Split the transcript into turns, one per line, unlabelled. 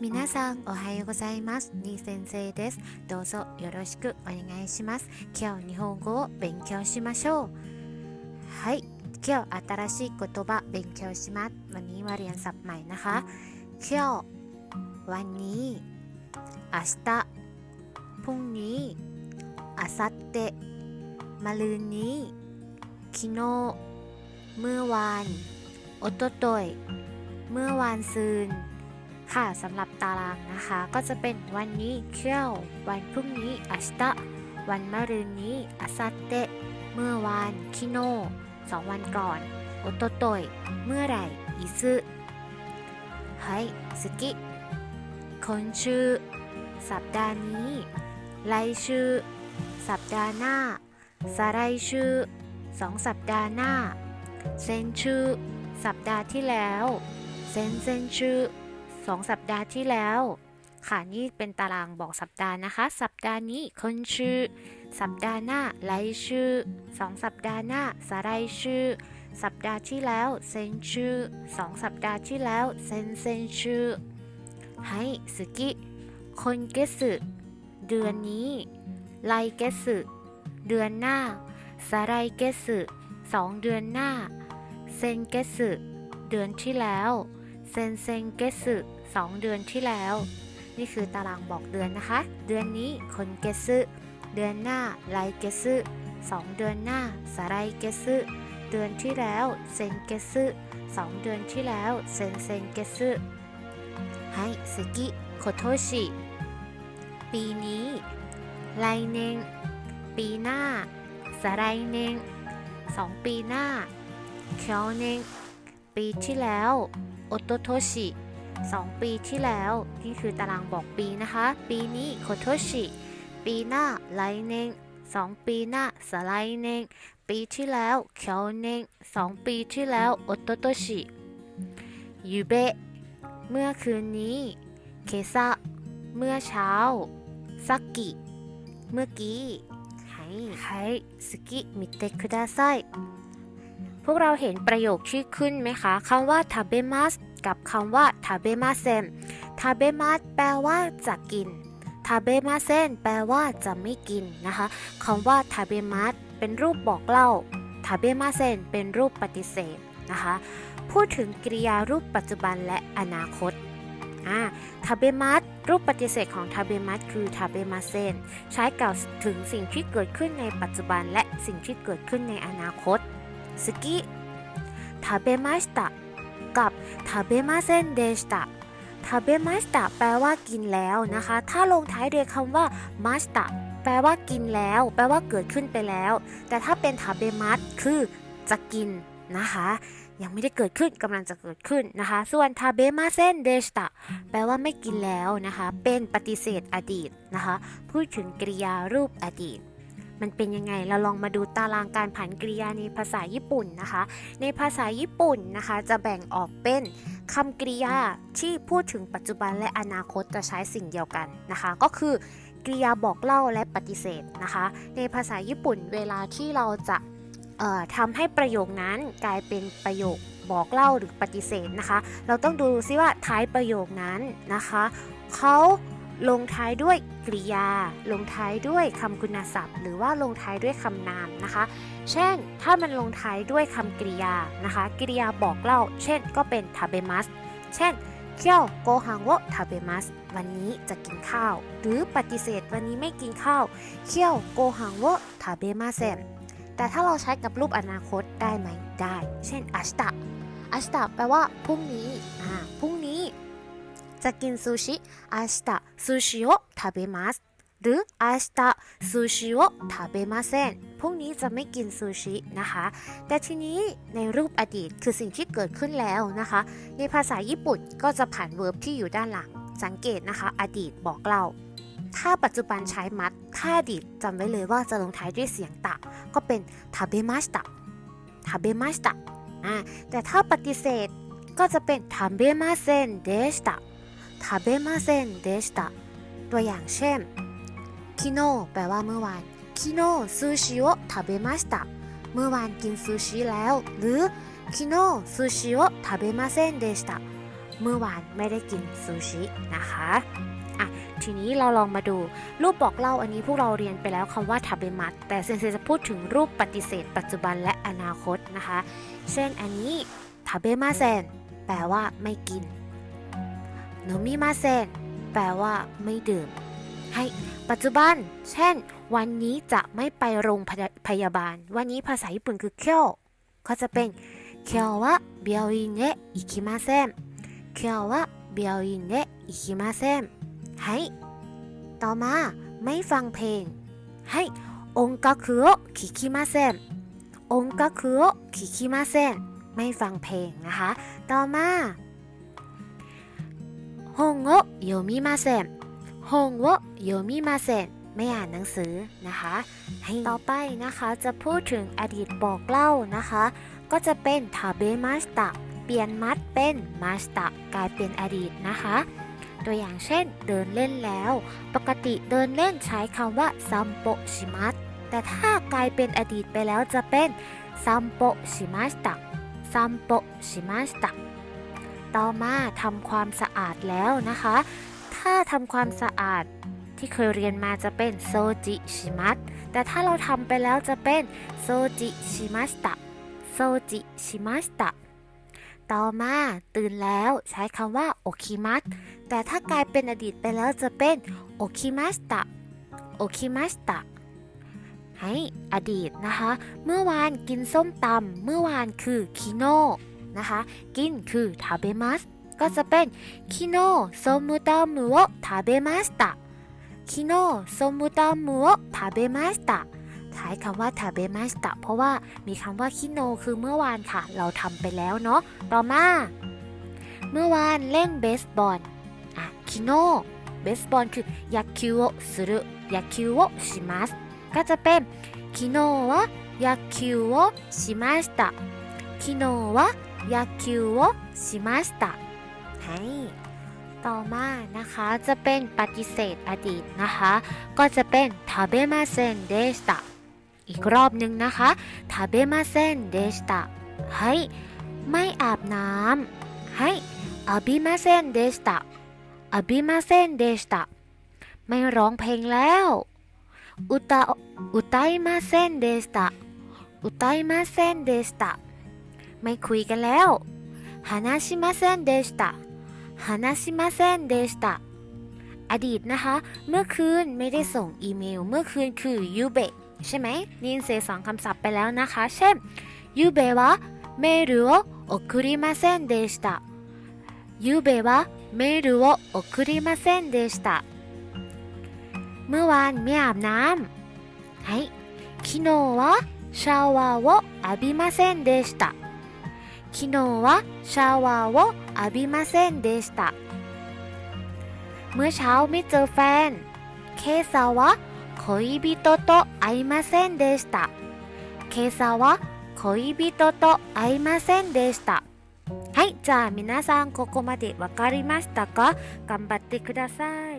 皆さんおはようございます。に先生です。どうぞよろしくお願いします。今日日本語を勉強しましょう。はい。今日新しい言葉勉強します。วันนี้มาเรียนศัพท์ใหม่นะคะ今日วันนี้明日พรุ่งนี้明後日มะรืนนี้昨日เมื่อวานโอโตโตยเมื่อวานซืน ค่ะสำหรับตารางนะคะก็จะเป็นวันนี้เที่ยววันพรุ่งนี้อัสตะวันมะรืนนี้อาซาเตะเมื่อวานคิโนสองวันก่อนโอโตโตยเมื่อไหร่อิซึไฮสกิคนชื่อ สัปดาห์นี้ไลชื่อ สัปดาห์หน้าสาไรชื่อสองสัปดาห์หน้า เซนชื่อ สัปดาห์ที่แล้ว เซนเซนชื่อ งสัปดาห์ที่แล้ว ค่ะนี่เป็นตารางบอกสัปดาห์นะคะ สัปดาห์นี้คนชื่อ สัปดาห์หน้าไลชื่อสองสัปดาห์หน้าสาไรชื่อ สัปดาห์ที่แล้วเซนชื่อสองสัปดาห์ที่แล้วเซนเซนชื่อให้สกิคนเกสึเดือนนี้ไลเกสึเดือนหน้าสาไรเกสึสองเดือนหน้า เซนเกสึเดือนที่แล้ว เซนเซนเกสึ สองเดือนที่แล้ว นี่คือตารางบอกเดือนนะคะ เดือนนี้คนเกสึเดือนหน้าไลเกสึสองเดือนหน้าสาไรเกสึเดือนที่แล้วเซนเกสึสองเดือนที่แล้วเซนเซนเกสึให้สกิโคโทชิปีนี้ไลเนงปีหน้าสาไรเนงสองปีหน้าเคียวเนงปีที่แล้วโอโตโทชิ 2 ปีที่แล้ว นี่คือตารางบอกปีนะคะ ปีนี้โคโตชิปีหน้าไลเนงสองปีหน้าสไลเนงปีที่แล้วเคียวเนงสองปีที่แล้วโอโตโตชิยูเบเมื่อคืนนี้เคซะเมื่อเช้าซักกิเมื่อกี้ไใไฮสกิมิเตคุดาไซพวกเราเห็นประโยคที่ขึ้นไหมคะคำว่าทาเบมัส กับคำว่าทาเบมาเซนทาเบมัสแปลว่าจะกินทาเบมาเซนแปลว่าจะไม่กินนะคะคำว่าทาเบมัสเป็นรูปบอกเล่าทาเบมาเซนเป็นรูปปฏิเสธนะคะพูดถึงกริยารูปปัจจุบันและอนาคตอ่าทาเบมัสรูปปฏิเสธของทาเบมัสคือทาเบมาเซนใช้กล่าวถึงสิ่งที่เกิดขึ้นในปัจจุบันและสิ่งที่เกิดขึ้นในอนาคตสกิทาเบมาสตะ กับทาเบมาเซนเดสตะทาเบมาสตะแปลว่ากินแล้วนะคะ ถ้าลงท้ายด้วยคำว่ามาสตะแปลว่ากินแล้ว แปลว่าเกิดขึ้นไปแล้ว แต่ถ้าเป็นทาเบมัสคือจะกินนะคะ ยังไม่ได้เกิดขึ้นกำลังจะเกิดขึ้นนะคะ ส่วนทาเบมาเซนเดสตะแปลว่าไม่กินแล้วนะคะ เป็นปฏิเสธอดีตนะคะ พูดถึงกริยารูปอดีต มันเป็นยังไง เราลองมาดูตารางการผันกริยาในภาษาญี่ปุ่นนะคะ ในภาษาญี่ปุ่นนะคะ จะแบ่งออกเป็นคำกริยาที่พูดถึงปัจจุบันและอนาคตจะใช้สิ่งเดียวกันนะคะ ก็คือกริยาบอกเล่าและปฏิเสธนะคะ ในภาษาญี่ปุ่นเวลาที่เราจะเอ่อทำให้ประโยคนั้นกลายเป็นประโยคบอกเล่าหรือปฏิเสธนะคะ เราต้องดูซิว่าท้ายประโยคนั้นนะคะเขา ลงท้ายด้วยกริยา ลงท้ายด้วยคำคุณศัพท์ หรือว่าลงท้ายด้วยคำนามนะคะ เช่น ถ้ามันลงท้ายด้วยคำกริยานะคะ กริยาบอกเล่า เช่น ก็เป็นทาเบมัสเช่นเคียวโกฮังโวทาเบมัสวันนี้จะกินข้าว หรือปฏิเสธวันนี้ไม่กินข้าวเคียวโกฮังโวทาเบมาเซนแต่ถ้าเราใช้กับรูปอนาคตได้ไหมได้ เช่นอาชตะอาชตะแปลว่าพรุ่งนี้อ่าพรุ่ง จะกินซูชิอาชตะซูชิโอทาเบมัสหรืออาชตะซูชิโอทาเบมาเซนพรุ่งนี้จะไม่กินซูชินะคะ แต่ทีนี้ในรูปอดีตคือสิ่งที่เกิดขึ้นแล้วนะคะ ในภาษาญี่ปุ่นก็จะผ่านเวิร์บที่อยู่ด้านหลัง สังเกตนะคะ อดีตบอกเล่าถ้าปัจจุบันใช้มัด ถ้าอดีตจำไว้เลยว่าจะลงท้ายด้วยเสียงตะ ก็เป็นทาเบมาสตะทาเบมาสตะอ่าแต่ถ้าปฏิเสธก็จะเป็นทาเบมาเซนเดสตะ ทาเบมาเซนเดสตะตัวอย่างเช่นคิโนแปลว่าเมื่อวานคิโนซูชิโอทาเบมาสตะเมื่อวานกินซูชิแล้ว หรือคิโนซูชิโอทาเบมาเซนเดสตะเมื่อวานไม่ได้กินซูชินะคะอะทีนี้เราลองมาดูรูปบอกเล่าอันนี้พวกเราเรียนไปแล้วคำว่าทาเบมัตแต่เซนเซจะพูดถึงรูปปฏิเสธ ปัจจุบันและอนาคตนะคะ เช่นอันนี้ทาเบมาเซนแปลว่าไม่กิน โนมิมาเซนแปลว่าไม่ดื่ม ให้ปัจจุบัน เช่น วันนี้จะไม่ไปโรงพยาพยาบาล วันนี้ภาษาญี่ปุ่นคือเคียวก็จะเป็นเคียววะเบียวอินเนะอิคิมาเซนเคียววะเบียวอินเนะอิคิมาเซนให้ต่อมาไม่ฟังเพลง ให้องกัคุโอคิคิมาเซนองกัคุโอคิคิมาเซนไม่ฟังเพลงนะคะ ต่อมา 本を読みません本を読みませんไม่อ่านหนังสือนะคะให้ต่อไปนะคะจะพูดถึงอดีตบอกเล่านะคะ ก็จะเป็นทาเบมาสตะเปลี่ยนมัดเป็นมาสตะกลายเป็นอดีตนะคะ ตัวอย่างเช่นเดินเล่นแล้ว ปกติเดินเล่นใช้คำว่าซัมโปชิมัสแต่ถ้ากลายเป็นอดีตไปแล้วจะเป็นซัมโปชิมัสตะซัมโปชิมัสตะ ต่อมาทำความสะอาดแล้วนะคะ ถ้าทำความสะอาดที่เคยเรียนมาจะเป็นโซจิชิมัสแต่ถ้าเราทำไปแล้วจะเป็นโซจิชิมัสตะโซจิชิมัสตะต่อมาตื่นแล้วใช้คำว่าโอคิมัสแต่ถ้ากลายเป็นอดีตไปแล้วจะเป็นโอคิมัสตะโอคิมัสตะให้อดีตนะคะ เมื่อวานกินส้มตำเมื่อวานคือคิโน นะคะ กินคือทาเบมัสก็จะเป็นคิโนโซมุตามุโอทาเบมัสตะคิโนโซมุตามุโอทาเบมัสตะช้คำว่าทาเบมัสตะเพราะว่ามีคำว่าคิโนคือเมื่อวานค่ะ เราทำไปแล้วเนาะต่อมา เมื่อวานเล่นเบสบอลอะคิโนเบสบอลคือยักคิวโอสุรุยักคิวโอชิมัสก็จะเป็นคิโนวะยัคิวโอชิมัสตะคิโนวะ ยากิวชิมาสตะให้ต่อมานะคะจะเป็นปฏิเสธอดีตนะคะ ก็จะเป็นทาเบมาเซนเดชตะอีกรอบหนึ่งนะคะทาเบมาเซนเดชตะให้ไม่อาบน้ำให้อาบิมาเซนเดชตะอาบิมาเซนเดชตะไม่ร้องเพลงแล้วอุตาอุตายมาเซนเดชตะอุตายมาเซนเดชตะ ไม่คุยกันแล้วฮานาชิมาเซนเดสตาฮานาชิมาเซนเดสตาอดีตนะคะ เมื่อคืนไม่ได้ส่งอีเมล เมื่อคืนคือยูเบะใช่ไหมนินเซสองคำศัพท์ไปแล้วนะคะ เช่นยูเบะวะเมรุโอโอคุริมาเซนเดสตายูเบะวะเมรุโอโอคุริมาเซนเดสตาเมื่อวานไม่อาบน้ำはい昨日はシャワーを浴びませんでした 昨日はシャワーを浴びませんでしたเมื่อเช้าไม่เจอแฟนเคซาวะ恋人と会いませんでしたเคซาวะ恋人と会いませんでしたはいじゃあ皆さんここまでわかりましたか頑張ってください